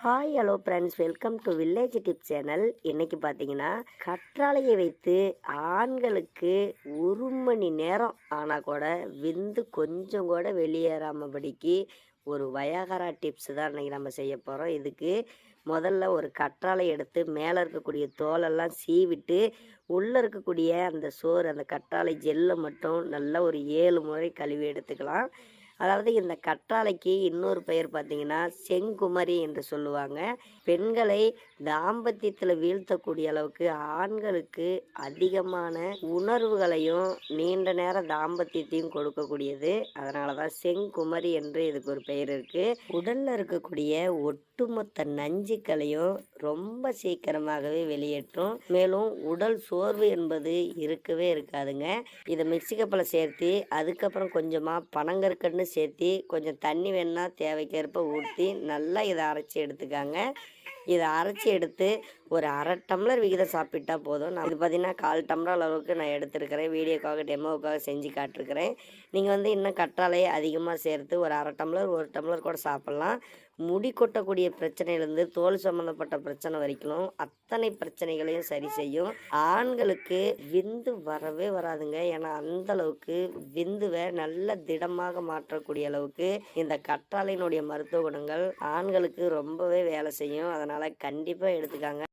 Hi hello friends welcome to village tip channel இன்றைக்கி பார்த்தீங்கன்னா கற்றாழையை வைத்து ஆண்களுக்கு ஒரு மணி நேரம் ஆனால் கூட விந்து கொஞ்சம் கூட வெளியேறாமபடிக்கு ஒரு வயாகரா டிப்ஸ் தான் இன்றைக்கி நம்ம செய்ய போகிறோம் இதுக்கு முதல்ல ஒரு கற்றாழை எடுத்து மேலே இருக்கக்கூடிய தோலெல்லாம் சீவிட்டு உள்ளே இருக்கக்கூடிய அந்த சோறு அந்த கற்றாழை ஜெல்லை மட்டும் நல்லா ஒரு ஏழு முறை கழுவி எடுத்துக்கலாம். அதாவது இந்த கற்றாழைக்கு இன்னொரு பெயர் பார்த்தீங்கன்னா செங்குமரி என்று சொல்லுவாங்க. பெண்களை தாம்பத்தியத்தில் வீழ்த்தக்கூடிய அளவுக்கு ஆண்களுக்கு அதிகமான உணர்வுகளையும் நீண்ட நேர தாம்பத்தியத்தையும் கொடுக்கக்கூடியது. அதனால தான் செங்குமரி என்று இதுக்கு ஒரு பெயர் இருக்குது உடலில் இருக்கக்கூடிய ஒட்டுமொத்த நஞ்சுக்களையும் ரொம்ப சீக்கிரமாகவே வெளியேற்றும். மேலும் உடல் சோர்வு என்பது இருக்கவே இருக்காதுங்க. இதை மிக்ஸி சேர்த்து அதுக்கப்புறம் கொஞ்சமாக பனங்கற்கன்னு சேர்த்து கொஞ்சம் தண்ணி வேணா தேவைக்கேற்ப ஊற்றி நல்லா இதை அரைச்சி எடுத்துக்காங்க. இதை அரைச்சி எடுத்து ஒரு அரை டம்ளர் விகிதம் சாப்பிட்டா போதும். நான் இது பார்த்தீங்கன்னா கால் டம்ளர் அளவுக்கு நான் எடுத்துருக்கிறேன். வீடியோக்காக டெமோவுக்காக செஞ்சு காட்டிருக்கிறேன். நீங்கள் வந்து இன்னும் கற்றாழையை அதிகமாக சேர்த்து ஒரு அரை டம்ளர் ஒரு டம்ளர் கூட சாப்பிட்லாம். முடி கொட்டக்கூடிய பிரச்சனையிலேருந்து தோல் சம்மந்தப்பட்ட பிரச்சனை வரைக்கும் அத்தனை பிரச்சனைகளையும் சரி செய்யும். ஆண்களுக்கு விந்து வரவே வராதுங்க. ஏன்னா அந்த அளவுக்கு விந்துவை நல்ல திடமாக மாற்றக்கூடிய அளவுக்கு இந்த கற்றாழையினுடைய மருத்துவ குணங்கள் ஆண்களுக்கு ரொம்பவே வேலை செய்யும். அதனால் கண்டிப்பாக எடுத்துக்காங்க.